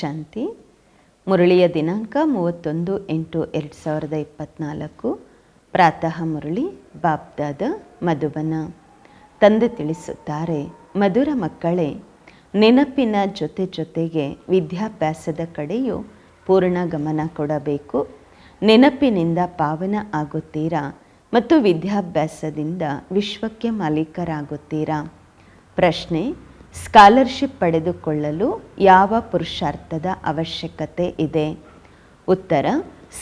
ಶಾಂತಿ ಮುರಳಿಯ ದಿನಾಂಕ ಮೂವತ್ತೊಂದು ಎಂಟು ಎರಡು ಸಾವಿರದ ಇಪ್ಪತ್ತ್ನಾಲ್ಕು ಪ್ರಾತಃ ಮುರಳಿ ಬಾಬ್ದಾದ ಮಧುಬನ. ತಂದೆ ತಿಳಿಸುತ್ತಾರೆ, ಮಧುರ ಮಕ್ಕಳೇ, ನೆನಪಿನ ಜೊತೆ ಜೊತೆಗೆ ವಿದ್ಯಾಭ್ಯಾಸದ ಕಡೆಯೂ ಪೂರ್ಣ ಗಮನ ಕೊಡಬೇಕು. ನೆನಪಿನಿಂದ ಪಾವನ ಆಗುತ್ತೀರಾ ಮತ್ತು ವಿದ್ಯಾಭ್ಯಾಸದಿಂದ ವಿಶ್ವಕ್ಕೆ ಮಾಲೀಕರಾಗುತ್ತೀರಾ? ಪ್ರಶ್ನೆ ಸ್ಕಾಲರ್ಶಿಪ್ ಪಡೆದುಕೊಳ್ಳಲು ಯಾವ ಪುರುಷಾರ್ಥದ ಅವಶ್ಯಕತೆ ಇದೆ? ಉತ್ತರ,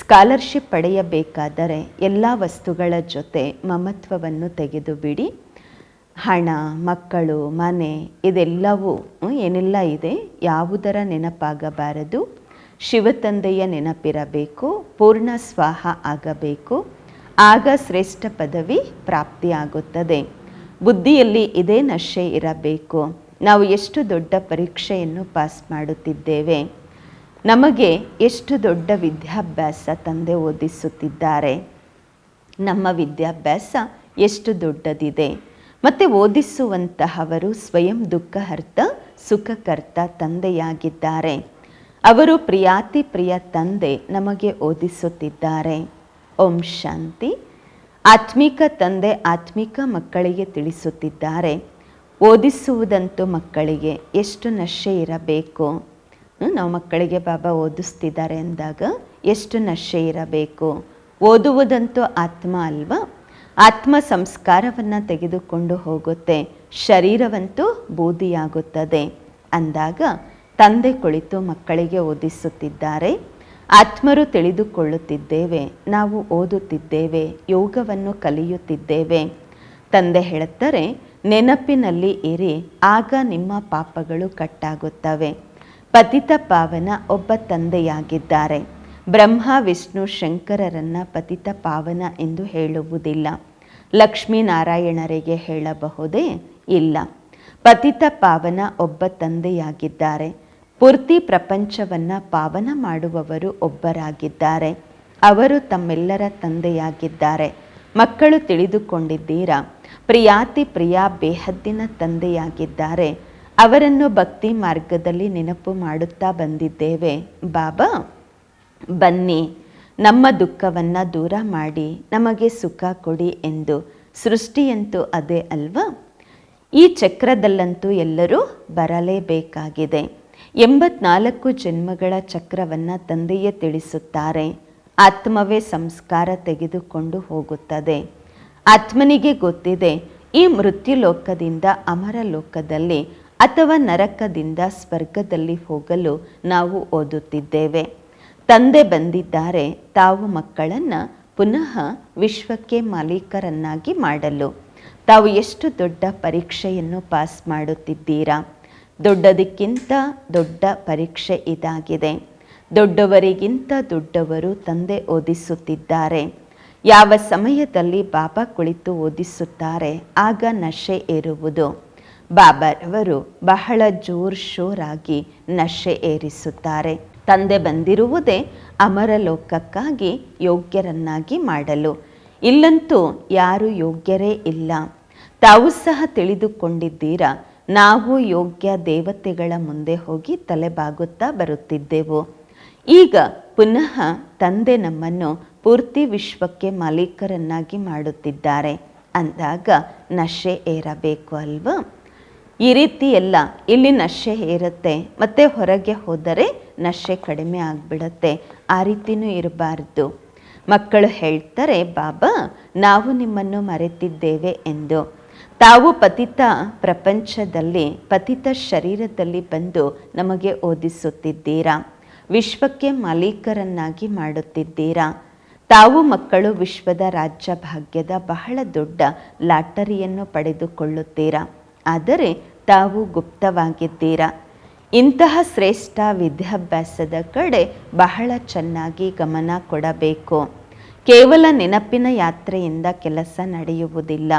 ಸ್ಕಾಲರ್ಶಿಪ್ ಪಡೆಯಬೇಕಾದರೆ ಎಲ್ಲ ವಸ್ತುಗಳ ಜೊತೆ ಮಮತ್ವವನ್ನು ತೆಗೆದುಬಿಡಿ. ಹಣ, ಮಕ್ಕಳು, ಮನೆ ಇದೆಲ್ಲವೂ ಏನೆಲ್ಲ ಇದೆ? ಯಾವುದರ ನೆನಪಾಗಬಾರದು? ಶಿವತಂದೆಯ ನೆನಪಿರಬೇಕು, ಪೂರ್ಣ ಸ್ವಾಹ ಆಗಬೇಕು, ಆಗ ಶ್ರೇಷ್ಠ ಪದವಿ ಪ್ರಾಪ್ತಿಯಾಗುತ್ತದೆ. ಬುದ್ಧಿಯಲ್ಲಿ ಇದೇ ನಶೆ ಇರಬೇಕು. ನಾವು ಎಷ್ಟು ದೊಡ್ಡ ಪರೀಕ್ಷೆಯನ್ನು ಪಾಸ್ ಮಾಡುತ್ತಿದ್ದೇವೆ, ನಮಗೆ ಎಷ್ಟು ದೊಡ್ಡ ವಿದ್ಯಾಭ್ಯಾಸ ತಂದೆ ಓದಿಸುತ್ತಿದ್ದಾರೆ, ನಮ್ಮ ವಿದ್ಯಾಭ್ಯಾಸ ಎಷ್ಟು ದೊಡ್ಡದಿದೆ, ಮತ್ತು ಓದಿಸುವಂತಹವರು ಸ್ವಯಂ ದುಃಖಹರ್ತ, ಸುಖಕರ್ತ ತಂದೆಯಾಗಿದ್ದಾರೆ. ಅವರು ಪ್ರಿಯಾತಿ ಪ್ರಿಯ ತಂದೆ ನಮಗೆ ಓದಿಸುತ್ತಿದ್ದಾರೆ. ಓಂ ಶಾಂತಿ. ಆತ್ಮಿಕ ತಂದೆ ಆತ್ಮಿಕ ಮಕ್ಕಳಿಗೆ ತಿಳಿಸುತ್ತಿದ್ದಾರೆ. ಓದಿಸುವುದಂತೂ ಮಕ್ಕಳಿಗೆ ಎಷ್ಟು ನಶೆ ಇರಬೇಕು? ನಾವು ಮಕ್ಕಳಿಗೆ ಬಾಬಾ ಓದಿಸ್ತಿದ್ದಾರೆ ಅಂದಾಗ ಎಷ್ಟು ನಶೆ ಇರಬೇಕು? ಓದುವುದಂತೂ ಆತ್ಮ ಅಲ್ವಾ? ಆತ್ಮ ಸಂಸ್ಕಾರವನ್ನು ತೆಗೆದುಕೊಂಡು ಹೋಗುತ್ತೆ, ಶರೀರವಂತೂ ಬೂದಿಯಾಗುತ್ತದೆ. ಅಂದಾಗ ತಂದೆ ಕುಳಿತು ಮಕ್ಕಳಿಗೆ ಓದಿಸುತ್ತಿದ್ದಾರೆ, ಆತ್ಮರು ತಿಳಿದುಕೊಳ್ಳುತ್ತಿದ್ದೇವೆ, ನಾವು ಓದುತ್ತಿದ್ದೇವೆ, ಯೋಗವನ್ನು ಕಲಿಯುತ್ತಿದ್ದೇವೆ. ತಂದೆ ಹೇಳುತ್ತಾರೆ ನೆನಪಿನಲ್ಲಿ ಇರಿ, ಆಗ ನಿಮ್ಮ ಪಾಪಗಳು ಕಟ್ಟಾಗುತ್ತವೆ. ಪತಿತ ಪಾವನ ಒಬ್ಬ ತಂದೆಯಾಗಿದ್ದಾರೆ. ಬ್ರಹ್ಮ, ವಿಷ್ಣು, ಶಂಕರರನ್ನ ಪತಿತ ಪಾವನ ಎಂದು ಹೇಳುವುದಿಲ್ಲ. ಲಕ್ಷ್ಮೀನಾರಾಯಣರಿಗೆ ಹೇಳಬಹುದೇ? ಇಲ್ಲ. ಪತಿತ ಪಾವನ ಒಬ್ಬ ತಂದೆಯಾಗಿದ್ದಾರೆ. ಪೂರ್ತಿ ಪ್ರಪಂಚವನ್ನ ಪಾವನ ಮಾಡುವವರು ಒಬ್ಬರಾಗಿದ್ದಾರೆ. ಅವರು ತಮ್ಮೆಲ್ಲರ ತಂದೆಯಾಗಿದ್ದಾರೆ. ಮಕ್ಕಳು ತಿಳಿದುಕೊಂಡಿದ್ದೀರಾ? ಪ್ರಿಯಾತಿ ಪ್ರಿಯ ಬೇಹದ್ದಿನ ತಂದೆಯಾಗಿದ್ದಾರೆ. ಅವರನ್ನು ಭಕ್ತಿ ಮಾರ್ಗದಲ್ಲಿ ನೆನಪು ಮಾಡುತ್ತಾ ಬಂದಿದ್ದೇವೆ. ಬಾಬಾ, ಬನ್ನಿ, ನಮ್ಮ ದುಃಖವನ್ನು ದೂರ ಮಾಡಿ, ನಮಗೆ ಸುಖ ಕೊಡಿ ಎಂದು ಸೃಷ್ಟಿಯಂತೂ ಅದೇ ಅಲ್ವಾ? ಈ ಚಕ್ರದಲ್ಲಂತೂ ಎಲ್ಲರೂ ಬರಲೇಬೇಕಾಗಿದೆ. ಎಂಬತ್ನಾಲ್ಕು ಜನ್ಮಗಳ ಚಕ್ರವನ್ನು ತಂದೆಯೇ ತಿಳಿಸುತ್ತಾರೆ. ಆತ್ಮವೇ ಸಂಸ್ಕಾರ ತೆಗೆದುಕೊಂಡು ಹೋಗುತ್ತದೆ. ಆತ್ಮನಿಗೆ ಗೊತ್ತಿದೆ, ಈ ಮೃತ್ಯು ಲೋಕದಿಂದ ಅಮರ ಲೋಕದಲ್ಲಿ ಅಥವಾ ನರಕದಿಂದ ಸ್ವರ್ಗದಲ್ಲಿ ಹೋಗಲು ನಾವು ಓದುತ್ತಿದ್ದೇವೆ. ತಂದೆ ಬಂದಿದ್ದಾರೆ, ತಾವು ಮಕ್ಕಳನ್ನು ಪುನಃ ವಿಶ್ವಕ್ಕೆ ಮಾಲೀಕರನ್ನಾಗಿ ಮಾಡಲು. ತಾವು ಎಷ್ಟು ದೊಡ್ಡ ಪರೀಕ್ಷೆಯನ್ನು ಪಾಸ್ ಮಾಡುತ್ತಿದ್ದೀರಾ? ದೊಡ್ಡದಕ್ಕಿಂತ ದೊಡ್ಡ ಪರೀಕ್ಷೆ ಇದಾಗಿದೆ. ದೊಡ್ಡವರಿಗಿಂತ ದೊಡ್ಡವರು ತಂದೆ ಓದಿಸುತ್ತಿದ್ದಾರೆ. ಯಾವ ಸಮಯದಲ್ಲಿ ಬಾಬಾ ಕುಳಿತು ಓದಿಸುತ್ತಾರೆ, ಆಗ ನಶೆ ಏರುವುದು. ಬಾಬಾರವರು ಬಹಳ ಜೋರ್ ಶೋರಾಗಿ ನಶೆ ಏರಿಸುತ್ತಾರೆ. ತಂದೆ ಬಂದಿರುವುದೇ ಅಮರ ಲೋಕಕ್ಕಾಗಿ ಯೋಗ್ಯರನ್ನಾಗಿ ಮಾಡಲು. ಇಲ್ಲಂತೂ ಯಾರು ಯೋಗ್ಯರೇ ಇಲ್ಲ. ತಾವು ಸಹ ತಿಳಿದುಕೊಂಡಿದ್ದೀರಾ, ನಾವು ಯೋಗ್ಯ ದೇವತೆಗಳ ಮುಂದೆ ಹೋಗಿ ತಲೆಬಾಗುತ್ತಾ ಬರುತ್ತಿದ್ದೆವು. ಈಗ ಪುನಃ ತಂದೆ ನಮ್ಮನ್ನು ಪೂರ್ತಿ ವಿಶ್ವಕ್ಕೆ ಮಾಲೀಕರನ್ನಾಗಿ ಮಾಡುತ್ತಿದ್ದಾರೆ. ಅಂದಾಗ ನಶೆ ಏರಬೇಕು ಅಲ್ವಾ? ಈ ರೀತಿ ಎಲ್ಲ ಇಲ್ಲಿ ನಶೆ ಏರುತ್ತೆ, ಮತ್ತು ಹೊರಗೆ ಹೋದರೆ ನಶೆ ಕಡಿಮೆ ಆಗಿಬಿಡತ್ತೆ. ಆ ರೀತಿನೂ ಇರಬಾರ್ದು. ಮಕ್ಕಳು ಹೇಳ್ತಾರೆ, ಬಾಬಾ, ನಾವು ನಿಮ್ಮನ್ನು ಮರೆತಿದ್ದೇವೆ ಎಂದು. ತಾವು ಪತಿತ ಪ್ರಪಂಚದಲ್ಲಿ, ಪತಿತ ಶರೀರದಲ್ಲಿ ಬಂದು ನಮಗೆ ಓದಿಸುತ್ತಿದ್ದೀರಾ? ವಿಶ್ವಕ್ಕೆ ಮಾಲೀಕರನ್ನಾಗಿ ಮಾಡುತ್ತಿದ್ದೀರಾ? ತಾವು ಮಕ್ಕಳು ವಿಶ್ವದ ರಾಜ್ಯ ಭಾಗ್ಯದ ಬಹಳ ದೊಡ್ಡ ಲಾಟರಿಯನ್ನು ಪಡೆದುಕೊಳ್ಳುತ್ತೀರಾ? ಆದರೆ ತಾವು ಗುಪ್ತವಾಗಿದ್ದೀರಾ? ಇಂತಹ ಶ್ರೇಷ್ಠ ವಿದ್ಯಾಭ್ಯಾಸದ ಕಡೆ ಬಹಳ ಚೆನ್ನಾಗಿ ಗಮನ ಕೊಡಬೇಕು. ಕೇವಲ ನೆನಪಿನ ಯಾತ್ರೆಯಿಂದ ಕೆಲಸ ನಡೆಯುವುದಿಲ್ಲ.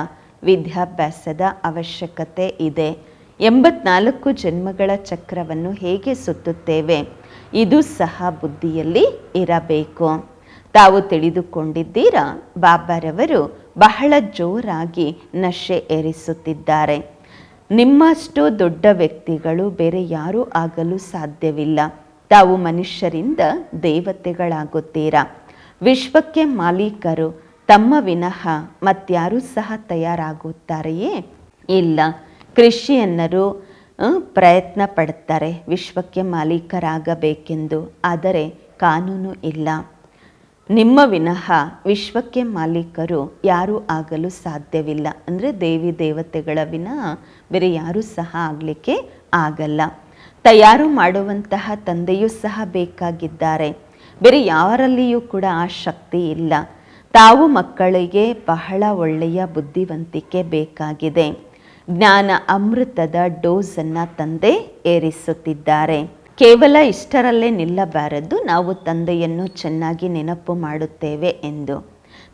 ವಿದ್ಯಾಭ್ಯಾಸದ ಅವಶ್ಯಕತೆ ಇದೆ. ಎಂಬತ್ನಾಲ್ಕು ಜನ್ಮಗಳ ಚಕ್ರವನ್ನು ಹೇಗೆ ಸುತ್ತುತ್ತೇವೆ? ಇದು ಸಹ ಬುದ್ಧಿಯಲ್ಲಿ ಇರಬೇಕು. ತಾವು ತಿಳಿದುಕೊಂಡಿದ್ದೀರಾ? ಬಾಬಾರವರು ಬಹಳ ಜೋರಾಗಿ ನಶೆ ಏರಿಸುತ್ತಿದ್ದಾರೆ ನಿಮ್ಮಷ್ಟು ದೊಡ್ಡ ವ್ಯಕ್ತಿಗಳು ಬೇರೆ ಯಾರೂ ಆಗಲು ಸಾಧ್ಯವಿಲ್ಲ. ತಾವು ಮನುಷ್ಯರಿಂದ ದೇವತೆಗಳಾಗುತ್ತೀರಾ? ವಿಶ್ವಕ್ಕೆ ಮಾಲೀಕರು ತಮ್ಮ ವಿನಃ ಮತ್ಯಾರೂ ಸಹ ತಯಾರಾಗುತ್ತಾರೆಯೇ? ಇಲ್ಲ. ಕೃಷಿಯನ್ನರು ಆ, ಪ್ರಯತ್ನ ಪಡ್ತಾರೆ ವಿಶ್ವಕ್ಕೆ ಮಾಲೀಕರಾಗಬೇಕೆಂದು ಆದರೆ ಕಾನೂನು ಇಲ್ಲ. ನಿಮ್ಮ ವಿನಃ ವಿಶ್ವಕ್ಕೆ ಮಾಲೀಕರು ಯಾರೂ ಆಗಲು ಸಾಧ್ಯವಿಲ್ಲ. ಅಂದರೆ ದೇವಿ ದೇವತೆಗಳ ವಿನಃ ಬೇರೆ ಯಾರೂ ಸಹ ಆಗಲಿಕ್ಕೆ ಆಗಲ್ಲ. ತಯಾರು ಮಾಡುವಂತಹ ತಂದೆಯೂ ಸಹ ಬೇಕಾಗಿದ್ದಾರೆ. ಬೇರೆ ಯಾರಲ್ಲಿಯೂ ಕೂಡ ಆ ಶಕ್ತಿ ಇಲ್ಲ. ತಾವು ಮಕ್ಕಳಿಗೆ ಬಹಳ ಒಳ್ಳೆಯ ಬುದ್ಧಿವಂತಿಕೆ ಬೇಕಾಗಿದೆ. ಜ್ಞಾನ ಅಮೃತದ ಡೋಸನ್ನು ತಂದೆ ಏರಿಸುತ್ತಿದ್ದಾರೆ. ಕೇವಲ ಇಷ್ಟರಲ್ಲೇ ನಿಲ್ಲಬಾರದು. ನಾವು ತಂದೆಯನ್ನು ಚೆನ್ನಾಗಿ ನೆನಪು ಮಾಡುತ್ತೇವೆ ಎಂದು.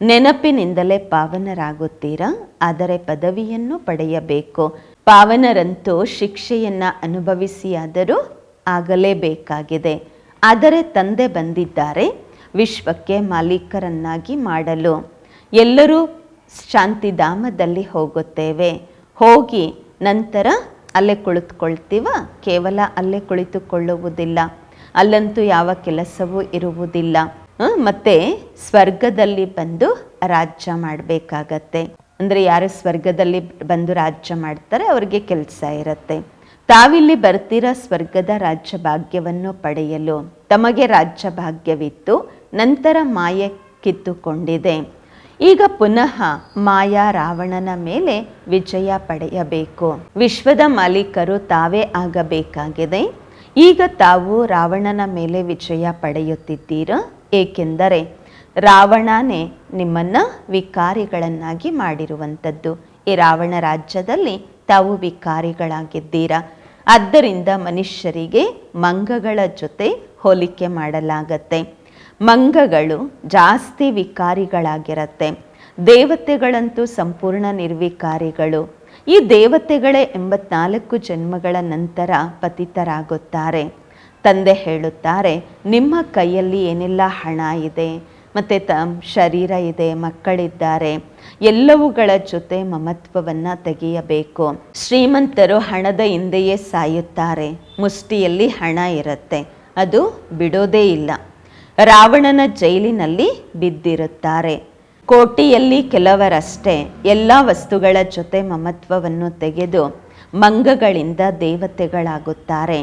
ನೆನಪಿನಿಂದಲೇ ಪಾವನರಾಗುತ್ತೀರಾ? ಆದರೆ ಪದವಿಯನ್ನು ಪಡೆಯಬೇಕು. ಪಾವನರಂತೂ ಶಿಕ್ಷೆಯನ್ನು ಅನುಭವಿಸಿಯಾದರೂ ಆಗಲೇಬೇಕಾಗಿದೆ. ಆದರೆ ತಂದೆ ಬಂದಿದ್ದಾರೆ. ವಿಶ್ವಕ್ಕೆ ಮಾಲೀಕರನ್ನಾಗಿ ಮಾಡಲು. ಎಲ್ಲರೂ ಶಾಂತಿಧಾಮದಲ್ಲಿ ಹೋಗುತ್ತೇವೆ. ಹೋಗಿ ನಂತರ ಅಲ್ಲೇ ಕುಳಿತುಕೊಳ್ತೀವ? ಕೇವಲ ಅಲ್ಲೇ ಕುಳಿತುಕೊಳ್ಳುವುದಿಲ್ಲ. ಅಲ್ಲಂತೂ ಯಾವ ಕೆಲಸವೂ ಇರುವುದಿಲ್ಲ. ಮತ್ತೆ ಸ್ವರ್ಗದಲ್ಲಿ ಬಂದು ರಾಜ್ಯ ಮಾಡಬೇಕಾಗತ್ತೆ. ಅಂದರೆ ಯಾರು ಸ್ವರ್ಗದಲ್ಲಿ ಬಂದು ರಾಜ್ಯ ಮಾಡ್ತಾರೆ, ಅವರಿಗೆ ಕೆಲಸ ಇರುತ್ತೆ. ತಾವಿಲ್ಲಿ ಬರ್ತೀರಾ ಸ್ವರ್ಗದ ರಾಜ್ಯ ಭಾಗ್ಯವನ್ನು ಪಡೆಯಲು? ತಮಗೆ ರಾಜ್ಯ ಭಾಗ್ಯವಿತ್ತು, ನಂತರ ಮಾಯೆ ಕಿತ್ತುಕೊಂಡಿದೆ. ಈಗ ಪುನಃ ಮಾಯಾ ರಾವಣನ ಮೇಲೆ ವಿಜಯ ಪಡೆಯಬೇಕು. ವಿಶ್ವದ ಮಾಲೀಕರು ತಾವೇ ಆಗಬೇಕಾಗಿದೆ. ಈಗ ತಾವು ರಾವಣನ ಮೇಲೆ ವಿಜಯ ಪಡೆಯುತ್ತಿದ್ದೀರ? ಏಕೆಂದರೆ ರಾವಣನೇ ನಿಮ್ಮನ್ನ ವಿಕಾರಿಗಳನ್ನಾಗಿ ಮಾಡಿರುವಂಥದ್ದು. ಈ ರಾವಣ ರಾಜ್ಯದಲ್ಲಿ ತಾವು ವಿಕಾರಿಗಳಾಗಿದ್ದೀರ? ಆದ್ದರಿಂದ ಮನುಷ್ಯರಿಗೆ ಮಂಗಗಳ ಜೊತೆ ಹೋಲಿಕೆ ಮಾಡಲಾಗತ್ತೆ. ಮಂಗಗಳು ಜಾಸ್ತಿ ವಿಕಾರಿಗಳಾಗಿರತ್ತೆ. ದೇವತೆಗಳಂತೂ ಸಂಪೂರ್ಣ ನಿರ್ವಿಕಾರಿಗಳು. ಈ ದೇವತೆಗಳೇ ಎಂಬತ್ನಾಲ್ಕು ಜನ್ಮಗಳ ನಂತರ ಪತಿತರಾಗುತ್ತಾರೆ. ತಂದೆ ಹೇಳುತ್ತಾರೆ, ನಿಮ್ಮ ಕೈಯಲ್ಲಿ ಏನೆಲ್ಲ ಹಣ ಇದೆ? ಮತ್ತು ತ ಶರೀರ ಇದೆ, ಮಕ್ಕಳಿದ್ದಾರೆ. ಎಲ್ಲವುಗಳ ಜೊತೆ ಮಮತ್ವವನ್ನು ತೆಗೆಯಬೇಕು. ಶ್ರೀಮಂತರು ಹಣದ ಹಿಂದೆಯೇ ಸಾಯುತ್ತಾರೆ. ಮುಷ್ಟಿಯಲ್ಲಿ ಹಣ ಇರುತ್ತೆ. ಅದು ಬಿಡೋದೇ ಇಲ್ಲ. ರಾವಣನ ಜೈಲಿನಲ್ಲಿ ಬಿದ್ದಿರುತ್ತಾರೆ. ಕೋಟಿಯಲ್ಲಿ ಕೆಲವರಷ್ಟೇ ಎಲ್ಲ ವಸ್ತುಗಳ ಜೊತೆ ಮಮತ್ವವನ್ನು ತೆಗೆದು ಮಂಗಗಳಿಂದ ದೇವತೆಗಳಾಗುತ್ತಾರೆ.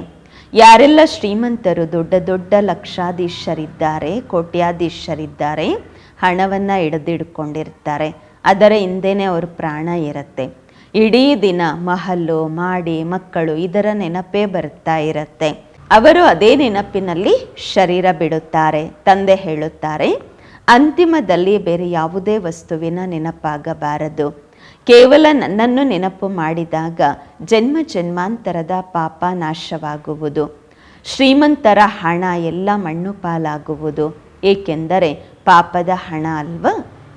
ಯಾರೆಲ್ಲ ಶ್ರೀಮಂತರು ದೊಡ್ಡ ದೊಡ್ಡ ಲಕ್ಷಾಧೀಶರಿದ್ದಾರೆ, ಕೋಟ್ಯಾಧೀಶರಿದ್ದಾರೆ, ಹಣವನ್ನು ಹಿಡಿದಿಡ್ಕೊಂಡಿರ್ತಾರೆ. ಅದರ ಹಿಂದೆನೇ ಅವ್ರ ಪ್ರಾಣ ಇರುತ್ತೆ. ಇಡೀ ದಿನ ಮಹಲ್ಲು ಮಾಡಿ, ಮಕ್ಕಳು ಇದರ ನೆನಪೇ ಬರ್ತಾ ಇರತ್ತೆ. ಅವರು ಅದೇ ನೆನಪಿನಲ್ಲಿ ಶರೀರ ಬಿಡುತ್ತಾರೆ. ತಂದೆ ಹೇಳುತ್ತಾರೆ, ಅಂತಿಮದಲ್ಲಿ ಬೇರೆ ಯಾವುದೇ ವಸ್ತುವಿನ ನೆನಪಾಗಬಾರದು. ಕೇವಲ ನನ್ನನ್ನು ನೆನಪು ಮಾಡಿದಾಗ ಜನ್ಮ ಜನ್ಮಾಂತರದ ಪಾಪ ನಾಶವಾಗುವುದು. ಶ್ರೀಮಂತರ ಹಣ ಎಲ್ಲ ಮಣ್ಣು ಪಾಲಾಗುವುದು. ಏಕೆಂದರೆ ಪಾಪದ ಹಣ ಅಲ್ವ?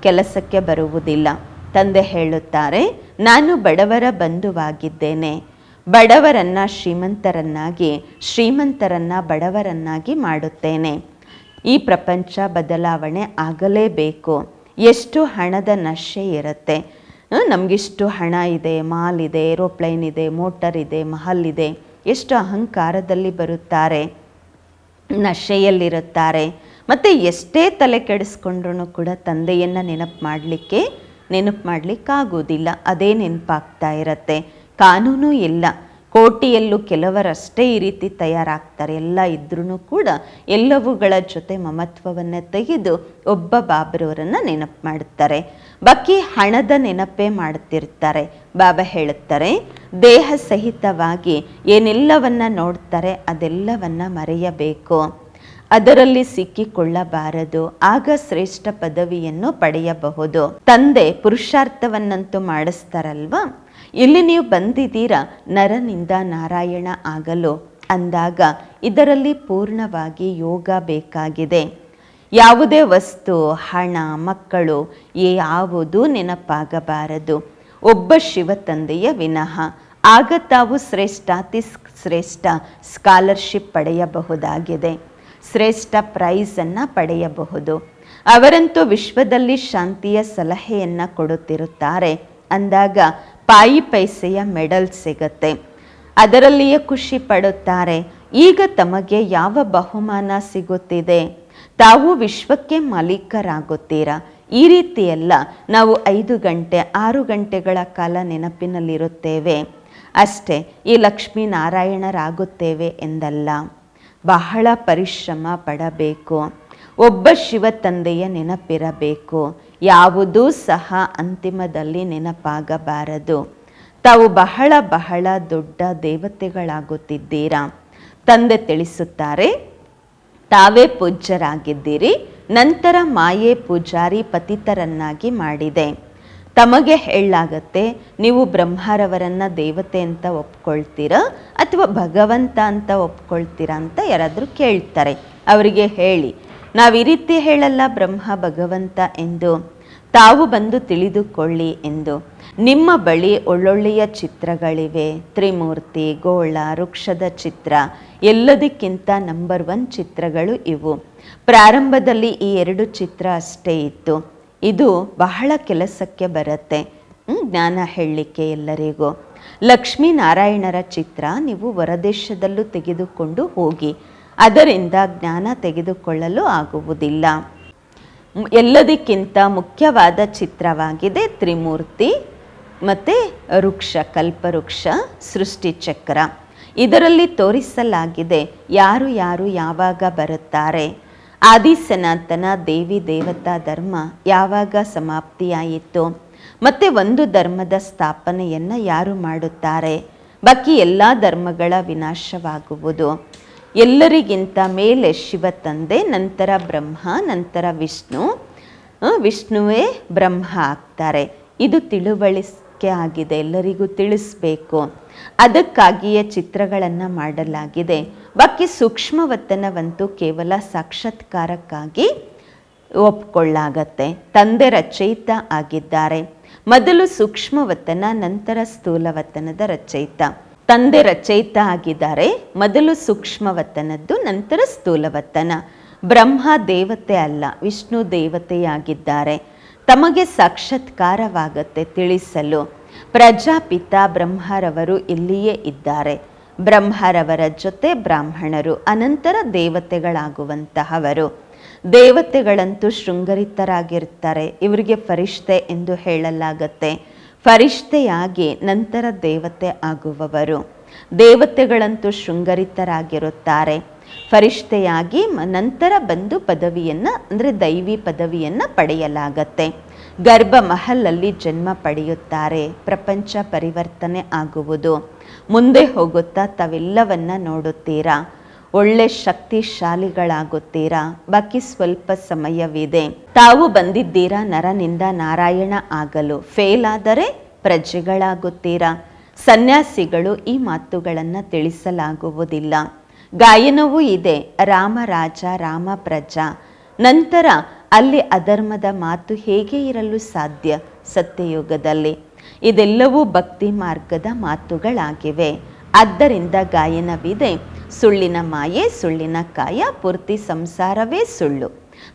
ಕೆಲಸಕ್ಕೆ ಬರುವುದಿಲ್ಲ. ತಂದೆ ಹೇಳುತ್ತಾರೆ, ನಾನು ಬಡವರ ಬಂಧುವಾಗಿದ್ದೇನೆ. ಬಡವರನ್ನ ಶ್ರೀಮಂತರನ್ನಾಗಿ, ಶ್ರೀಮಂತರನ್ನ ಬಡವರನ್ನಾಗಿ ಮಾಡುತ್ತೇನೆ. ಈ ಪ್ರಪಂಚ ಬದಲಾವಣೆ ಆಗಲೇಬೇಕು. ಎಷ್ಟು ಹಣದ ನಶೆ ಇರುತ್ತೆ. ನಮಗಿಷ್ಟು ಹಣ ಇದೆ, ಮಾಲ್ ಇದೆ, ಏರೋಪ್ಲೇನ್ ಇದೆ, ಮೋಟರ್ ಇದೆ, ಮಹಲ್ ಇದೆ. ಎಷ್ಟು ಅಹಂಕಾರದಲ್ಲಿ ಬರುತ್ತಾರೆ. ನಶೆಯಲ್ಲಿರುತ್ತಾರೆ. ಮತ್ತು ಎಷ್ಟೇ ತಲೆ ಕೆಡಿಸ್ಕೊಂಡ್ರೂ ಕೂಡ ತಂದೆಯನ್ನು ನೆನಪು ಮಾಡಲಿಕ್ಕೆ, ನೆನಪು ಮಾಡಲಿಕ್ಕಾಗೋದಿಲ್ಲ ಅದೇ ನೆನಪಾಗ್ತಾ ಇರತ್ತೆ. ಕಾನೂನು ಇಲ್ಲ. ಕೋಟಿಯಲ್ಲೂ ಕೆಲವರಷ್ಟೇ ಈ ರೀತಿ ತಯಾರಾಗ್ತಾರೆ. ಎಲ್ಲ ಇದ್ರೂ ಕೂಡ ಎಲ್ಲವುಗಳ ಜೊತೆ ಮಮತ್ವವನ್ನು ತೆಗೆದು ಒಬ್ಬ ಬಾಬರವರನ್ನು ನೆನಪು ಮಾಡುತ್ತಾರೆ ಬಾಕಿ ಹಣದ ನೆನಪೇ ಮಾಡುತ್ತಿರ್ತಾರೆ ಬಾಬಾ ಹೇಳುತ್ತಾರೆ, ದೇಹ ಸಹಿತವಾಗಿ ಏನೆಲ್ಲವನ್ನು ನೋಡ್ತಾರೆ ಅದೆಲ್ಲವನ್ನ ಮರೆಯಬೇಕು. ಅದರಲ್ಲಿ ಸಿಕ್ಕಿಕೊಳ್ಳಬಾರದು. ಆಗ ಶ್ರೇಷ್ಠ ಪದವಿಯನ್ನು ಪಡೆಯಬಹುದು. ತಂದೆ ಪುರುಷಾರ್ಥವನ್ನಂತೂ ಮಾಡಿಸ್ತಾರಲ್ವಾ? ಇಲ್ಲಿ ನೀವು ಬಂದಿದ್ದೀರಾ? ನರನಿಂದ ನಾರಾಯಣ ಆಗಲು. ಅಂದಾಗ ಇದರಲ್ಲಿ ಪೂರ್ಣವಾಗಿ ಯೋಗ ಬೇಕಾಗಿದೆ. ಯಾವುದೇ ವಸ್ತು, ಹಣ, ಮಕ್ಕಳು, ಯಾವುದೂ ನೆನಪಾಗಬಾರದು. ಒಬ್ಬ ಶಿವ ತಂದೆಯ ವಿನಃ. ಆಗ ತಾವು ಶ್ರೇಷ್ಠಾತಿ ಶ್ರೇಷ್ಠ ಸ್ಕಾಲರ್ಶಿಪ್ ಪಡೆಯಬಹುದಾಗಿದೆ. ಶ್ರೇಷ್ಠ ಪ್ರೈಸನ್ನು ಪಡೆಯಬಹುದು. ಅವರಂತೂ ವಿಶ್ವದಲ್ಲಿ ಶಾಂತಿಯ ಸಲಹೆಯನ್ನು ಕೊಡುತ್ತಿರುತ್ತಾರೆ. ಅಂದಾಗ ಪಾಯಿ ಪೈಸೆಯ ಮೆಡಲ್ ಸಿಗುತ್ತೆ. ಅದರಲ್ಲಿಯೇ ಖುಷಿ ಪಡುತ್ತಾರೆ. ಈಗ ತಮಗೆ ಯಾವ ಬಹುಮಾನ ಸಿಗುತ್ತಿದೆ? ತಾವು ವಿಶ್ವಕ್ಕೆ ಮಾಲೀಕರಾಗುತ್ತೀರಾ? ಈ ರೀತಿಯೆಲ್ಲ ನಾವು ಐದು ಗಂಟೆ, ಆರು ಗಂಟೆಗಳ ಕಾಲ ನೆನಪಿನಲ್ಲಿರುತ್ತೇವೆ. ಅಷ್ಟೇ, ಈ ಲಕ್ಷ್ಮೀನಾರಾಯಣರಾಗುತ್ತೇವೆ ಎಂದಲ್ಲ. ಬಹಳ ಪರಿಶ್ರಮ ಪಡಬೇಕು. ಒಬ್ಬ ಶಿವ ತಂದೆಯ ನೆನಪಿರಬೇಕು. ಯಾವುದೂ ಸಹ ಅಂತಿಮದಲ್ಲಿ ನೆನಪಾಗಬಾರದು. ತಾವು ಬಹಳ ಬಹಳ ದೊಡ್ಡ ದೇವತೆಗಳಾಗುತ್ತಿದ್ದೀರಾ? ತಂದೆ ತಿಳಿಸುತ್ತಾರೆ, ತಾವೇ ಪೂಜ್ಯರಾಗಿದ್ದೀರಿ, ನಂತರ ಮಾಯೆ ಪೂಜಾರಿ ಪತಿತರನ್ನಾಗಿ ಮಾಡಿದೆ. ತಮಗೆ ಹೇಳಲಾಗತ್ತೆ, ನೀವು ಬ್ರಹ್ಮರವರನ್ನ ದೇವತೆ ಅಂತ ಒಪ್ಕೊಳ್ತೀರಾ ಅಥವಾ ಭಗವಂತ ಅಂತ ಒಪ್ಕೊಳ್ತೀರಾ ಅಂತ ಯಾರಾದರೂ ಕೇಳ್ತಾರೆ. ಅವರಿಗೆ ಹೇಳಿ ನಾವು ಈ ರೀತಿ ಹೇಳಲ್ಲ, ಬ್ರಹ್ಮ, ಭಗವಂತ ಎಂದು. ತಾವು ಬಂದು ತಿಳಿದುಕೊಳ್ಳಿ ಎಂದು. ನಿಮ್ಮ ಬಳಿ ಒಳ್ಳೊಳ್ಳೆಯ ಚಿತ್ರಗಳಿವೆ. ತ್ರಿಮೂರ್ತಿ, ಗೋಳ, ವೃಕ್ಷದ ಚಿತ್ರ. ಎಲ್ಲದಕ್ಕಿಂತ ನಂಬರ್ ಒನ್ ಚಿತ್ರಗಳು ಇವು. ಪ್ರಾರಂಭದಲ್ಲಿ ಈ ಎರಡು ಚಿತ್ರ ಅಷ್ಟೇ ಇತ್ತು. ಇದು ಬಹಳ ಕೆಲಸಕ್ಕೆ ಬರುತ್ತೆ. ಜ್ಞಾನ ಹೇಳಲಿಕ್ಕೆ ಎಲ್ಲರಿಗೂ. ಲಕ್ಷ್ಮೀನಾರಾಯಣರ ಚಿತ್ರ ನೀವು ಹೊರದೇಶದಲ್ಲೂ ತೆಗೆದುಕೊಂಡು ಹೋಗಿ. ಅದರಿಂದ ಜ್ಞಾನ ತೆಗೆದುಕೊಳ್ಳಲು ಆಗುವುದಿಲ್ಲ. ಎಲ್ಲದಕ್ಕಿಂತ ಮುಖ್ಯವಾದ ಚಿತ್ರವಾಗಿದೆ ತ್ರಿಮೂರ್ತಿ ಮತ್ತು ವೃಕ್ಷ, ಕಲ್ಪವೃಕ್ಷ ಸೃಷ್ಟಿಚಕ್ರ ಇದರಲ್ಲಿ ತೋರಿಸಲಾಗಿದೆ ಯಾರು ಯಾರು ಯಾವಾಗ ಬರುತ್ತಾರೆ. ಆದಿ ಸನಾತನ ದೇವಿ ದೇವತಾ ಧರ್ಮ ಯಾವಾಗ ಸಮಾಪ್ತಿಯಾಯಿತು. ಮತ್ತು ಒಂದು ಧರ್ಮದ ಸ್ಥಾಪನೆಯನ್ನು ಯಾರು ಮಾಡುತ್ತಾರೆ. ಬಾಕಿ ಎಲ್ಲ ಧರ್ಮಗಳ ವಿನಾಶವಾಗುವುದು. ಎಲ್ಲರಿಗಿಂತ ಮೇಲೆ ಶಿವ ತಂದೆ, ನಂತರ ಬ್ರಹ್ಮ, ನಂತರ ವಿಷ್ಣು. ವಿಷ್ಣುವೇ ಬ್ರಹ್ಮ ಆಗ್ತಾರೆ. ಇದು ತಿಳುವಳಿಕೆ ಆಗಿದೆ, ಎಲ್ಲರಿಗೂ ತಿಳಿಸ್ಬೇಕು. ಅದಕ್ಕಾಗಿಯೇ ಚಿತ್ರಗಳನ್ನು ಮಾಡಲಾಗಿದೆ. ಬಾಕಿ ಸೂಕ್ಷ್ಮವತನವಂತೂ ಕೇವಲ ಸಾಕ್ಷಾತ್ಕಾರಕ್ಕಾಗಿ ಒಪ್ಕೊಳ್ಳಾಗತ್ತೆ. ತಂದೆ ರಚಯಿತ ಆಗಿದ್ದಾರೆ. ಮೊದಲು ಸೂಕ್ಷ್ಮವತನ, ನಂತರ ಸ್ಥೂಲವತನದ ರಚಯಿತ. ತಂದೆ ರಚಯಿತ ಆಗಿದ್ದಾರೆ. ಮೊದಲು ಸೂಕ್ಷ್ಮವತ್ತನದ್ದು, ನಂತರ ಸ್ಥೂಲವತ್ತನ. ಬ್ರಹ್ಮ ದೇವತೆ ಅಲ್ಲ, ವಿಷ್ಣು ದೇವತೆಯಾಗಿದ್ದಾರೆ. ತಮಗೆ ಸಾಕ್ಷಾತ್ಕಾರವಾಗತ್ತೆ ತಿಳಿಸಲು. ಪ್ರಜಾಪಿತ ಬ್ರಹ್ಮರವರು ಇಲ್ಲಿಯೇ ಇದ್ದಾರೆ. ಬ್ರಹ್ಮರವರ ಜೊತೆ ಬ್ರಾಹ್ಮಣರು, ಅನಂತರ ದೇವತೆಗಳಾಗುವಂತಹವರು. ದೇವತೆಗಳಂತೂ ಶೃಂಗರಿತರಾಗಿರ್ತಾರೆ. ಇವರಿಗೆ ಪರಿಷ್ಠೆ ಎಂದು ಹೇಳಲಾಗತ್ತೆ. ಫರಿಷ್ಠೆಯಾಗಿ ನಂತರ ದೇವತೆ ಆಗುವವರು. ದೇವತೆಗಳಂತೂ ಶೃಂಗರಿತರಾಗಿರುತ್ತಾರೆ. ಫರಿಷ್ಠೆಯಾಗಿ ನಂತರ ಬಂದು ಪದವಿಯನ್ನು, ಅಂದರೆ ದೈವಿ ಪದವಿಯನ್ನು ಪಡೆಯಲಾಗತ್ತೆ. ಗರ್ಭ ಮಹಲಲ್ಲಿ ಜನ್ಮ ಪಡೆಯುತ್ತಾರೆ. ಪ್ರಪಂಚ ಪರಿವರ್ತನೆ ಆಗುವುದು. ಮುಂದೆ ಹೋಗುತ್ತಾ ತಾವೆಲ್ಲವನ್ನ ನೋಡುತ್ತೀರಾ? ಒಳ್ಳೆ ಶಕ್ತಿಶಾಲಿಗಳಾಗುತ್ತೀರಾ? ಬಾಕಿ ಸ್ವಲ್ಪ ಸಮಯವಿದೆ. ತಾವು ಬಂದಿದ್ದೀರಾ? ನರನಿಂದ ನಾರಾಯಣ ಆಗಲು. ಫೇಲ್ ಆದರೆ ಪ್ರಜೆಗಳಾಗುತ್ತೀರಾ? ಸನ್ಯಾಸಿಗಳು ಈ ಮಾತುಗಳನ್ನು ತಿಳಿಸಲಾಗುವುದಿಲ್ಲ. ಗಾಯನವೂ ಇದೆ. ರಾಮ ರಾಜ, ರಾಮ ಪ್ರಜಾ. ನಂತರ ಅಲ್ಲಿ ಅಧರ್ಮದ ಮಾತು ಹೇಗೆ ಇರಲು ಸಾಧ್ಯ? ಸತ್ಯಯುಗದಲ್ಲಿ. ಇದೆಲ್ಲವೂ ಭಕ್ತಿ ಮಾರ್ಗದ ಮಾತುಗಳಾಗಿವೆ. ಆದ್ದರಿಂದ ಗಾಯನವಿದೆ ಸುಳ್ಳಿನ ಮಾಯೆ, ಸುಳ್ಳಿನ ಕಾಯ, ಪೂರ್ತಿ ಸಂಸಾರವೇ ಸುಳ್ಳು.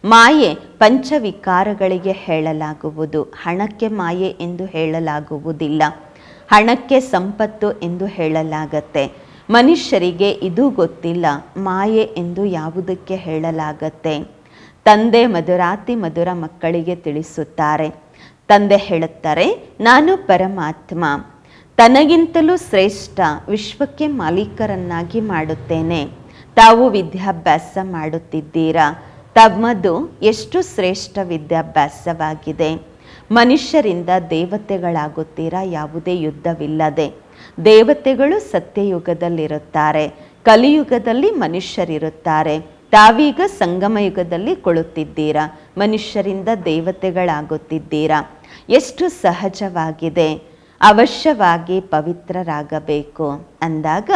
ಮಾಯೆ ಪಂಚವಿಕಾರಗಳಿಗೆ ಹೇಳಲಾಗುವುದು, ಹಣಕ್ಕೆ ಮಾಯೆ ಎಂದು ಹೇಳಲಾಗುವುದಿಲ್ಲ. ಹಣಕ್ಕೆ ಸಂಪತ್ತು ಎಂದು ಹೇಳಲಾಗತ್ತೆ. ಮನುಷ್ಯರಿಗೆ ಇದು ಗೊತ್ತಿಲ್ಲ, ಮಾಯೆ ಎಂದು ಯಾವುದಕ್ಕೆ ಹೇಳಲಾಗತ್ತೆ? ತಂದೆ ಮಧುರಾತಿ ಮಧುರ ಮಕ್ಕಳಿಗೆ ತಿಳಿಸುತ್ತಾರೆ. ತಂದೆ ಹೇಳುತ್ತಾರೆ, ನಾನು ಪರಮಾತ್ಮ. ತನಗಿಂತಲೂ ಶ್ರೇಷ್ಠ ವಿಶ್ವಕ್ಕೆ ಮಾಲೀಕರನ್ನಾಗಿ ಮಾಡುತ್ತೇನೆ. ತಾವು ವಿದ್ಯಾಭ್ಯಾಸ ಮಾಡುತ್ತಿದ್ದೀರಾ? ತಮ್ಮದು ಎಷ್ಟು ಶ್ರೇಷ್ಠ ವಿದ್ಯಾಭ್ಯಾಸವಾಗಿದೆ? ಮನುಷ್ಯರಿಂದ ದೇವತೆಗಳಾಗುತ್ತೀರಾ? ಯಾವುದೇ ಯುದ್ಧವಿಲ್ಲದೆ. ದೇವತೆಗಳು ಸತ್ಯಯುಗದಲ್ಲಿರುತ್ತಾರೆ. ಕಲಿಯುಗದಲ್ಲಿ ಮನುಷ್ಯರಿರುತ್ತಾರೆ. ತಾವೀಗ ಸಂಗಮಯುಗದಲ್ಲಿ ಕೊಳುತ್ತಿದ್ದೀರಾ? ಮನುಷ್ಯರಿಂದ ದೇವತೆಗಳಾಗುತ್ತಿದ್ದೀರಾ? ಎಷ್ಟು ಸಹಜವಾಗಿದೆ. ಅವಶ್ಯವಾಗಿ ಪವಿತ್ರರಾಗಬೇಕು. ಅಂದಾಗ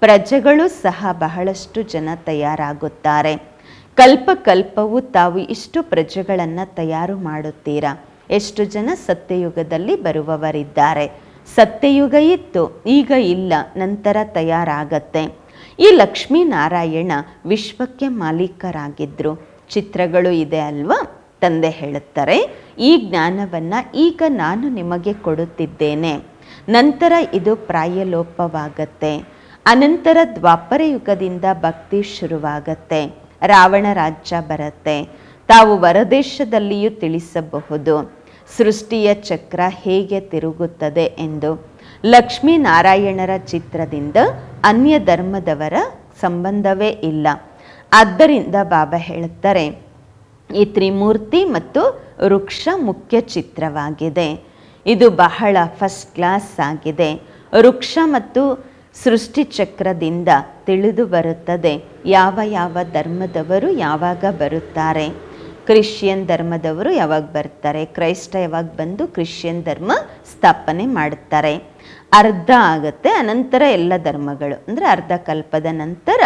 ಪ್ರಜೆಗಳು ಸಹ ಬಹಳಷ್ಟು ಜನ ತಯಾರಾಗುತ್ತಾರೆ. ಕಲ್ಪ ಕಲ್ಪವು ತಾವು ಇಷ್ಟು ಪ್ರಜೆಗಳನ್ನು ತಯಾರು ಮಾಡುತ್ತೀರಾ? ಎಷ್ಟು ಜನ ಸತ್ಯಯುಗದಲ್ಲಿ ಬರುವವರಿದ್ದಾರೆ? ಸತ್ಯಯುಗ ಇತ್ತು, ಈಗ ಇಲ್ಲ, ನಂತರ ತಯಾರಾಗತ್ತೆ. ಈ ಲಕ್ಷ್ಮೀನಾರಾಯಣ ವಿಶ್ವಕ್ಕೆ ಮಾಲೀಕರಾಗಿದ್ದರು ಚಿತ್ರಗಳು ಇದೆ ಅಲ್ವಾ? ತಂದೆ ಹೇಳುತ್ತಾರೆ, ಈ ಜ್ಞಾನವನ್ನು ಈಗ ನಾನು ನಿಮಗೆ ಕೊಡುತ್ತಿದ್ದೇನೆ. ನಂತರ ಇದು ಪ್ರಾಯಲೋಪವಾಗತ್ತೆ. ಅನಂತರ ದ್ವಾಪರ ಯುಗದಿಂದ ಭಕ್ತಿ ಶುರುವಾಗತ್ತೆ. ರಾವಣ ರಾಜ್ಯ ಬರುತ್ತೆ. ತಾವು ವರದೇಶದಲ್ಲಿಯೂ ತಿಳಿಸಬಹುದು. ಸೃಷ್ಟಿಯ ಚಕ್ರ ಹೇಗೆ ತಿರುಗುತ್ತದೆ ಎಂದು ಲಕ್ಷ್ಮೀನಾರಾಯಣರ ಚಿತ್ರದಿಂದ ಅನ್ಯ ಧರ್ಮದವರ ಸಂಬಂಧವೇ ಇಲ್ಲ. ಆದ್ದರಿಂದ ಬಾಬಾ ಹೇಳುತ್ತಾರೆ ಈ ತ್ರಿಮೂರ್ತಿ ಮತ್ತು ವೃಕ್ಷ ಮುಖ್ಯ ಚಿತ್ರವಾಗಿದೆ. ಇದು ಬಹಳ ಫಸ್ಟ್ ಕ್ಲಾಸ್ ಆಗಿದೆ. ವೃಕ್ಷ ಮತ್ತು ಸೃಷ್ಟಿ ಚಕ್ರದಿಂದ ತಿಳಿದು ಬರುತ್ತದೆ ಯಾವ ಯಾವ ಧರ್ಮದವರು ಯಾವಾಗ ಬರುತ್ತಾರೆ. ಕ್ರಿಶ್ಚಿಯನ್ ಧರ್ಮದವರು ಯಾವಾಗ ಬರ್ತಾರೆ, ಕ್ರೈಸ್ತ ಯಾವಾಗ ಬಂದು ಕ್ರಿಶ್ಚಿಯನ್ ಧರ್ಮ ಸ್ಥಾಪನೆ ಮಾಡುತ್ತಾರೆ ಅರ್ಧ ಆಗುತ್ತೆ, ಅನಂತರ ಎಲ್ಲ ಧರ್ಮಗಳು, ಅಂದರೆ ಅರ್ಧ ಕಲ್ಪದ ನಂತರ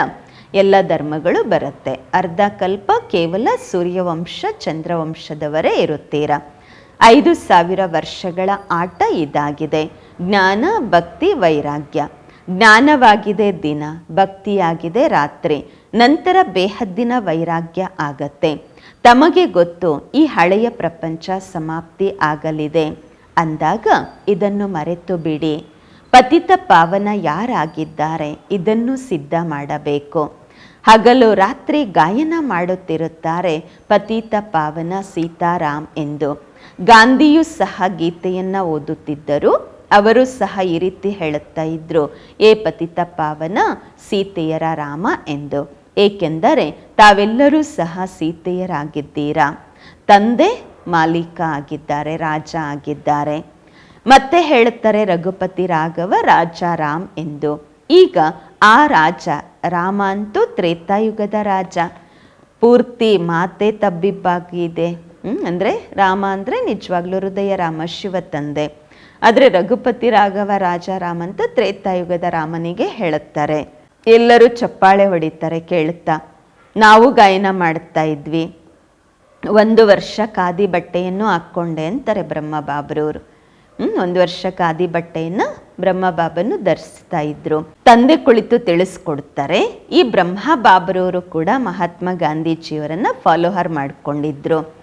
ಎಲ್ಲ ಧರ್ಮಗಳು ಬರುತ್ತೆ. ಅರ್ಧ ಕಲ್ಪ ಕೇವಲ ಸೂರ್ಯವಂಶ, ಚಂದ್ರವಂಶದವರೇ ಇರುತ್ತೀರ? ಐದು ಸಾವಿರ ವರ್ಷಗಳ ಆಟ ಇದಾಗಿದೆ. ಜ್ಞಾನ, ಭಕ್ತಿ, ವೈರಾಗ್ಯ. ಜ್ಞಾನವಾಗಿದೆ ದಿನ, ಭಕ್ತಿಯಾಗಿದೆ ರಾತ್ರಿ. ನಂತರ ಬೇಹದ್ದಿನ ವೈರಾಗ್ಯ ಆಗತ್ತೆ. ತಮಗೆ ಗೊತ್ತು, ಈ ಹಳೆಯ ಪ್ರಪಂಚ ಸಮಾಪ್ತಿ ಆಗಲಿದೆ. ಅಂದಾಗ ಇದನ್ನು ಮರೆತು ಬಿಡಿ. ಪತಿತ ಪಾವನ ಯಾರಾಗಿದ್ದಾರೆ, ಇದನ್ನು ಸಿದ್ಧ ಮಾಡಬೇಕು. ಹಗಲು ರಾತ್ರಿ ಗಾಯನ ಮಾಡುತ್ತಿರುತ್ತಾರೆ ಪತಿತ ಪಾವನ ಸೀತಾರಾಮ್ ಎಂದು. ಗಾಂಧಿಯೂ ಸಹ ಗೀತೆಯನ್ನು ಓದುತ್ತಿದ್ದರು. ಅವರು ಸಹ ಈ ರೀತಿ ಹೇಳುತ್ತಾ ಇದ್ರು. ಏ ಪತಿತ ಪಾವನ, ಸೀತೆಯರ ರಾಮ ಎಂದು. ಏಕೆಂದರೆ ತಾವೆಲ್ಲರೂ ಸಹ ಸೀತೆಯರಾಗಿದ್ದೀರಾ? ತಂದೆ, ಮಾಲೀಕ ಆಗಿದ್ದಾರೆ, ರಾಜ ಆಗಿದ್ದಾರೆ. ಮತ್ತೆ ಹೇಳುತ್ತಾರೆ ರಘುಪತಿ ರಾಘವ, ರಾಜ ರಾಮ್ ಎಂದು. ಈಗ ಆ ರಾಜ ರಾಮ ಅಂತೂ ತ್ರೇತಾಯುಗದ ರಾಜ. ಪೂರ್ತಿ ಮಾತೆ ತಬ್ಬಿಬ್ಬಾಗಿದೆ. ಅಂದರೆ ರಾಮ ಅಂದರೆ ನಿಜವಾಗ್ಲೂ ಹೃದಯ ರಾಮ, ಶಿವ ತಂದೆ. ಆದರೆ ರಘುಪತಿ ರಾಘವ ರಾಜ ರಾಮ ಅಂತ ತ್ರೇತಾಯುಗದ ರಾಮನಿಗೆ ಹೇಳುತ್ತಾರೆ. ಎಲ್ಲರೂ ಚಪ್ಪಾಳೆ ಹೊಡಿತಾರೆ ಕೇಳುತ್ತಾ. ನಾವು ಗಾಯನ ಮಾಡ್ತಾ ಇದ್ವಿ. ಒಂದು ವರ್ಷ ಖಾದಿ ಬಟ್ಟೆಯನ್ನು ಹಾಕ್ಕೊಂಡೆ ಅಂತಾರೆ ಬ್ರಹ್ಮ ಬಾಬ್ರವರು ಹ್ಮ್, ಒಂದು ವರ್ಷ ಖಾದಿ ಬಟ್ಟೆಯನ್ನ ಬ್ರಹ್ಮ ಬಾಬನ್ನು ಧರಿಸ್ತಾ ಇದ್ರು. ತಂದೆ ಕುಳಿತು ತಿಳಿಸ್ಕೊಡ್ತಾರೆ. ಈ ಬ್ರಹ್ಮ ಬಾಬರವರು ಕೂಡ ಮಹಾತ್ಮ ಗಾಂಧೀಜಿಯವರನ್ನ ಫಾಲೋಹರ್ ಮಾಡಿಕೊಂಡಿದ್ರು.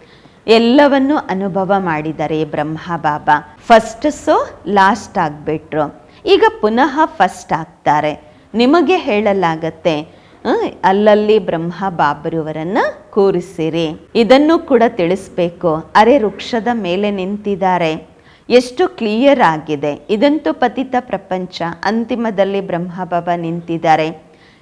ಎಲ್ಲವನ್ನು ಅನುಭವ ಮಾಡಿದ್ದಾರೆ Brahma Baba. First so last ಆಗ್ಬಿಟ್ರು. ಈಗ ಪುನಃ ಫಸ್ಟ್ ಆಗ್ತಾರೆ. ನಿಮಗೆ ಹೇಳಲಾಗತ್ತೆ ಅಲ್ಲಲ್ಲಿ ಬ್ರಹ್ಮ ಬಾಬ್ರವರನ್ನ ಕೂರಿಸಿರಿ. ಇದನ್ನು ಕೂಡ ತಿಳಿಸ್ಬೇಕು. ಅರೆ ವೃಕ್ಷದ ಮೇಲೆ ನಿಂತಿದ್ದಾರೆ. ಎಷ್ಟು ಕ್ಲಿಯರ್ ಆಗಿದೆ? ಇದಂತೂ ಪತಿತ ಪ್ರಪಂಚ. ಅಂತಿಮದಲ್ಲಿ ಬ್ರಹ್ಮ ಬಾಬಾ ನಿಂತಿದ್ದಾರೆ.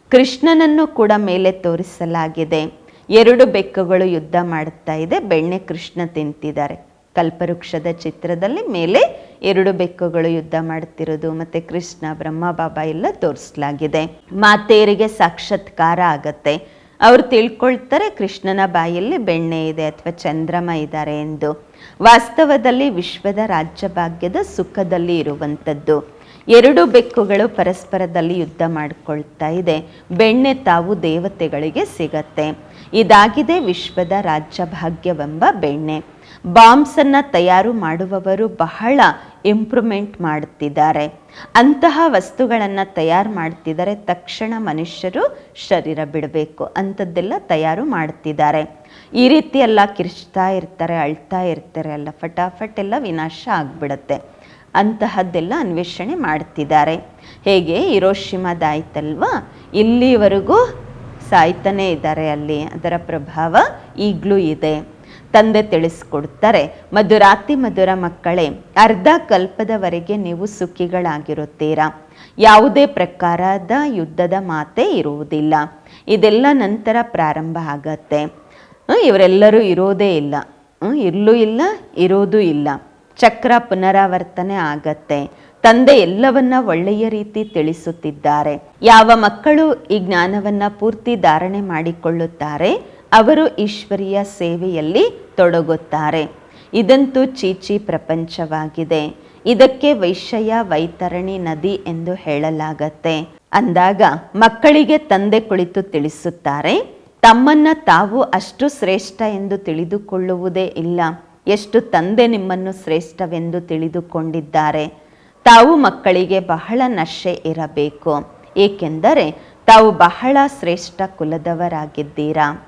ಕೃಷ್ಣನನ್ನು ಕೂಡ ಮೇಲೆ ತೋರಿಸಲಾಗಿದೆ. ಎರಡು ಬೆಕ್ಕುಗಳು ಯುದ್ಧ ಮಾಡುತ್ತಾ ಇದೆ. ಬೆಣ್ಣೆ ಕೃಷ್ಣ ತಿಂತಿದ್ದಾರೆ. ಕಲ್ಪವೃಕ್ಷದ ಚಿತ್ರದಲ್ಲಿ ಮೇಲೆ ಎರಡು ಬೆಕ್ಕುಗಳು ಯುದ್ಧ ಮಾಡುತ್ತಿರೋದು ಮತ್ತೆ ಕೃಷ್ಣ ಬ್ರಹ್ಮ ಬಾಬಾ ಎಲ್ಲ ತೋರಿಸಲಾಗಿದೆ. ಮಾತೆಯರಿಗೆ ಸಾಕ್ಷಾತ್ಕಾರ ಆಗತ್ತೆ. ಅವ್ರು ತಿಳ್ಕೊಳ್ತಾರೆ ಕೃಷ್ಣನ ಬಾಯಲ್ಲಿ ಬೆಣ್ಣೆ ಇದೆ ಅಥವಾ ಚಂದ್ರಮ ಇದ್ದಾರೆ ಎಂದು. ವಾಸ್ತವದಲ್ಲಿ ವಿಶ್ವದ ರಾಜ್ಯಭಾಗ್ಯದ ಸುಖದಲ್ಲಿ ಇರುವಂಥದ್ದು. ಎರಡು ಬೆಕ್ಕುಗಳು ಪರಸ್ಪರದಲ್ಲಿ ಯುದ್ಧ ಮಾಡಿಕೊಳ್ತಾ ಇದೆ. ಬೆಣ್ಣೆ ತಾವು ದೇವತೆಗಳಿಗೆ ಸಿಗತ್ತೆ. ಇದಾಗಿದೆ ವಿಶ್ವದ ರಾಜ್ಯಭಾಗ್ಯವೆಂಬ ಬೆಣ್ಣೆ. ಬಾಂಬ್ಸ್ ಅನ್ನ ತಯಾರು ಮಾಡುವವರು ಬಹಳ ಇಂಪ್ರೂವ್ಮೆಂಟ್ ಮಾಡುತ್ತಿದ್ದಾರೆ ಅಂತಹ ವಸ್ತುಗಳನ್ನು ತಯಾರು ಮಾಡ್ತಿದ್ದಾರೆ ತಕ್ಷಣ ಮನುಷ್ಯರು ಶರೀರ ಬಿಡಬೇಕು ಅಂಥದ್ದೆಲ್ಲ ತಯಾರು ಮಾಡ್ತಿದ್ದಾರೆ. ಈ ರೀತಿ ಎಲ್ಲ ಕಿರ್ಚ್ತಾ ಇರ್ತಾರೆ, ಅಳ್ತಾ ಇರ್ತಾರೆ, ಎಲ್ಲ ಫಟಾಫಟ್ ಎಲ್ಲ ವಿನಾಶ ಆಗಿಬಿಡುತ್ತೆ. ಅಂತಹದ್ದೆಲ್ಲ ಅನ್ವೇಷಣೆ ಮಾಡ್ತಿದ್ದಾರೆ. ಹೇಗೆ? ಇರೋಶಿಮದಾಯ್ತಲ್ವಾ ಇಲ್ಲಿವರೆಗೂ ಸಾಯ್ತಾನೇ ಇದ್ದಾರೆ ಅಲ್ಲಿ, ಅದರ ಪ್ರಭಾವ ಈಗಲೂ ಇದೆ. ತಂದೆ ತಿಳಿಸ್ಕೊಡ್ತಾರೆ, ಮಧುರಾತಿ ಮಧುರ ಮಕ್ಕಳೇ, ಅರ್ಧ ಕಲ್ಪದವರೆಗೆ ನೀವು ಸುಖಿಗಳಾಗಿರುತ್ತೀರಾ? ಯಾವುದೇ ಪ್ರಕಾರದ ಯುದ್ಧದ ಮಾತೆ ಇರುವುದಿಲ್ಲ. ಇದೆಲ್ಲ ನಂತರ ಪ್ರಾರಂಭ ಆಗತ್ತೆ. ಇವರೆಲ್ಲರೂ ಇರೋದೇ ಇಲ್ಲ. ಇರ್ಲೂ ಇಲ್ಲ, ಇರೋದೂ ಇಲ್ಲ. ಚಕ್ರ ಪುನರಾವರ್ತನೆ ಆಗತ್ತೆ. ತಂದೆ ಎಲ್ಲವನ್ನ ಒಳ್ಳೆಯ ರೀತಿ ತಿಳಿಸುತ್ತಿದ್ದಾರೆ. ಯಾವ ಮಕ್ಕಳು ಈ ಜ್ಞಾನವನ್ನ ಪೂರ್ತಿ ಧಾರಣೆ ಮಾಡಿಕೊಳ್ಳುತ್ತಾರೆ? ಅವರು ಈಶ್ವರಿಯ ಸೇವೆಯಲ್ಲಿ ತೊಡಗುತ್ತಾರೆ. ಇದಂತೂ ಚೀಚಿ ಪ್ರಪಂಚವಾಗಿದೆ. ಇದಕ್ಕೆ ವೈಶ್ಯ ವೈತರಣಿ ನದಿ ಎಂದು ಹೇಳಲಾಗತ್ತೆ. ಅಂದಾಗ ಮಕ್ಕಳಿಗೆ ತಂದೆ ಕುಳಿತು ತಿಳಿಸುತ್ತಾರೆ, ತಮ್ಮನ್ನ ತಾವು ಅಷ್ಟು ಶ್ರೇಷ್ಠ ಎಂದು ತಿಳಿದುಕೊಳ್ಳುವುದೇ ಇಲ್ಲ. ಎಷ್ಟು ತಂದೆ ನಿಮ್ಮನ್ನು ಶ್ರೇಷ್ಠವೆಂದು ತಿಳಿದುಕೊಂಡಿದ್ದಾರೆ. ತಾವು ಮಕ್ಕಳಿಗೆ ಬಹಳ ನಶೆ ಇರಬೇಕು. ಏಕೆಂದರೆ ತಾವು ಬಹಳ ಶ್ರೇಷ್ಠ ಕುಲದವರಾಗಿದ್ದೀರಾ?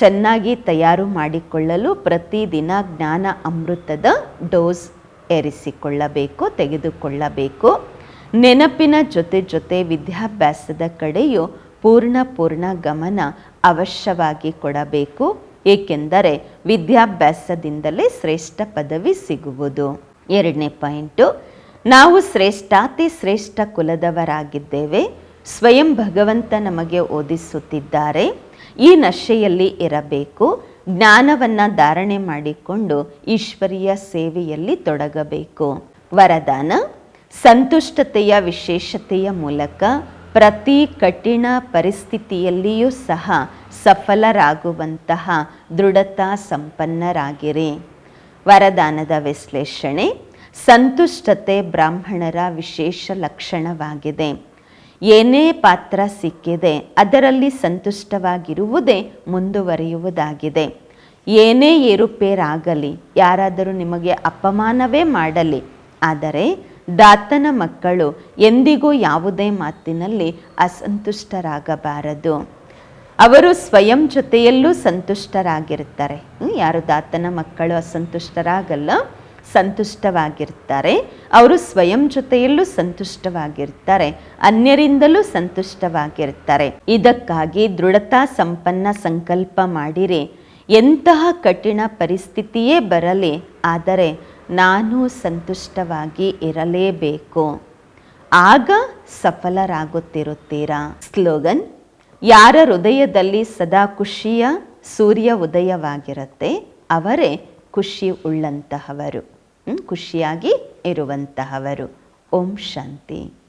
ಚೆನ್ನಾಗಿ ತಯಾರು ಮಾಡಿಕೊಳ್ಳಲು ಪ್ರತಿದಿನ ಜ್ಞಾನ ಅಮೃತದ ಡೋಸ್ ಏರಿಸಿಕೊಳ್ಳಬೇಕು, ತೆಗೆದುಕೊಳ್ಳಬೇಕು. ನೆನಪಿನ ಜೊತೆ ಜೊತೆ ವಿದ್ಯಾಭ್ಯಾಸದ ಕಡೆಯೂ ಪೂರ್ಣ ಪೂರ್ಣ ಗಮನ ಅವಶ್ಯವಾಗಿ ಕೊಡಬೇಕು. ಏಕೆಂದರೆ ವಿದ್ಯಾಭ್ಯಾಸದಿಂದಲೇ ಶ್ರೇಷ್ಠ ಪದವಿ ಸಿಗುವುದು. ಎರಡನೇ ಪಾಯಿಂಟು, ನಾವು ಶ್ರೇಷ್ಠಾತಿ ಶ್ರೇಷ್ಠ ಕುಲದವರಾಗಿದ್ದೇವೆ. ಸ್ವಯಂ ಭಗವಂತ ನಮಗೆ ಓದಿಸುತ್ತಿದ್ದಾರೆ. ಈ ನಶೆಯಲ್ಲಿ ಇರಬೇಕು, ಜ್ಞಾನವನ್ನು ಧಾರಣೆ ಮಾಡಿಕೊಂಡು ಈಶ್ವರಿಯ ಸೇವೆಯಲ್ಲಿ ತೊಡಗಬೇಕು. ವರದಾನ, ಸಂತುಷ್ಟತೆಯ ವಿಶೇಷತೆಯ ಮೂಲಕ ಪ್ರತಿ ಕಠಿಣ ಪರಿಸ್ಥಿತಿಯಲ್ಲಿಯೂ ಸಹ ಸಫಲರಾಗುವಂತಹ ದೃಢತಾ ಸಂಪನ್ನರಾಗಿರಿ. ವರದಾನದ ವಿಶ್ಲೇಷಣೆ, ಸಂತುಷ್ಟತೆ ಬ್ರಾಹ್ಮಣರ ವಿಶೇಷ ಲಕ್ಷಣವಾಗಿದೆ. ಏನೇ ಪಾತ್ರ ಸಿಕ್ಕಿದೆ, ಅದರಲ್ಲಿ ಸಂತುಷ್ಟವಾಗಿರುವುದೇ ಮುಂದುವರಿಯುವುದಾಗಿದೆ. ಏನೇ ಏರುಪೇರಾಗಲಿ, ಯಾರಾದರೂ ನಿಮಗೆ ಅಪಮಾನವೇ ಮಾಡಲಿ, ಆದರೆ ದಾತನ ಮಕ್ಕಳು ಎಂದಿಗೂ ಯಾವುದೇ ಮಾತಿನಲ್ಲಿ ಅಸಂತುಷ್ಟರಾಗಬಾರದು. ಅವರು ಸ್ವಯಂ ಜೊತೆಯಲ್ಲೂ ಸಂತುಷ್ಟರಾಗಿರ್ತಾರೆ ಯಾರು ದಾತನ ಮಕ್ಕಳು ಅಸಂತುಷ್ಟರಾಗಲ್ಲ? ಸಂತುಷ್ಟವಾಗಿರ್ತಾರೆ. ಅವರು ಸ್ವಯಂ ಜೊತೆಯಲ್ಲೂ ಸಂತುಷ್ಟವಾಗಿರ್ತಾರೆ. ಅನ್ಯರಿಂದಲೂ ಸಂತುಷ್ಟವಾಗಿರ್ತಾರೆ. ಇದಕ್ಕಾಗಿ ದೃಢತಾ ಸಂಪನ್ನ ಸಂಕಲ್ಪ ಮಾಡಿರಿ. ಎಂತಹ ಕಠಿಣ ಪರಿಸ್ಥಿತಿಯೇ ಬರಲಿ, ಆದರೆ ನಾನು ಸಂತುಷ್ಟವಾಗಿ ಇರಲೇಬೇಕು. ಆಗ ಸಫಲರಾಗುತ್ತಿರುತ್ತೀರಾ? ಸ್ಲೋಗನ್, ಯಾರ ಹೃದಯದಲ್ಲಿ ಸದಾ ಖುಷಿಯ ಸೂರ್ಯ ಉದಯವಾಗಿರುತ್ತೆ, ಅವರೇ ಖುಷಿ ಉಳ್ಳಂತಹವರು. ಖುಷಿಯಾಗಿ ಇರುವಂತಹವರು. ಓಂ ಶಾಂತಿ.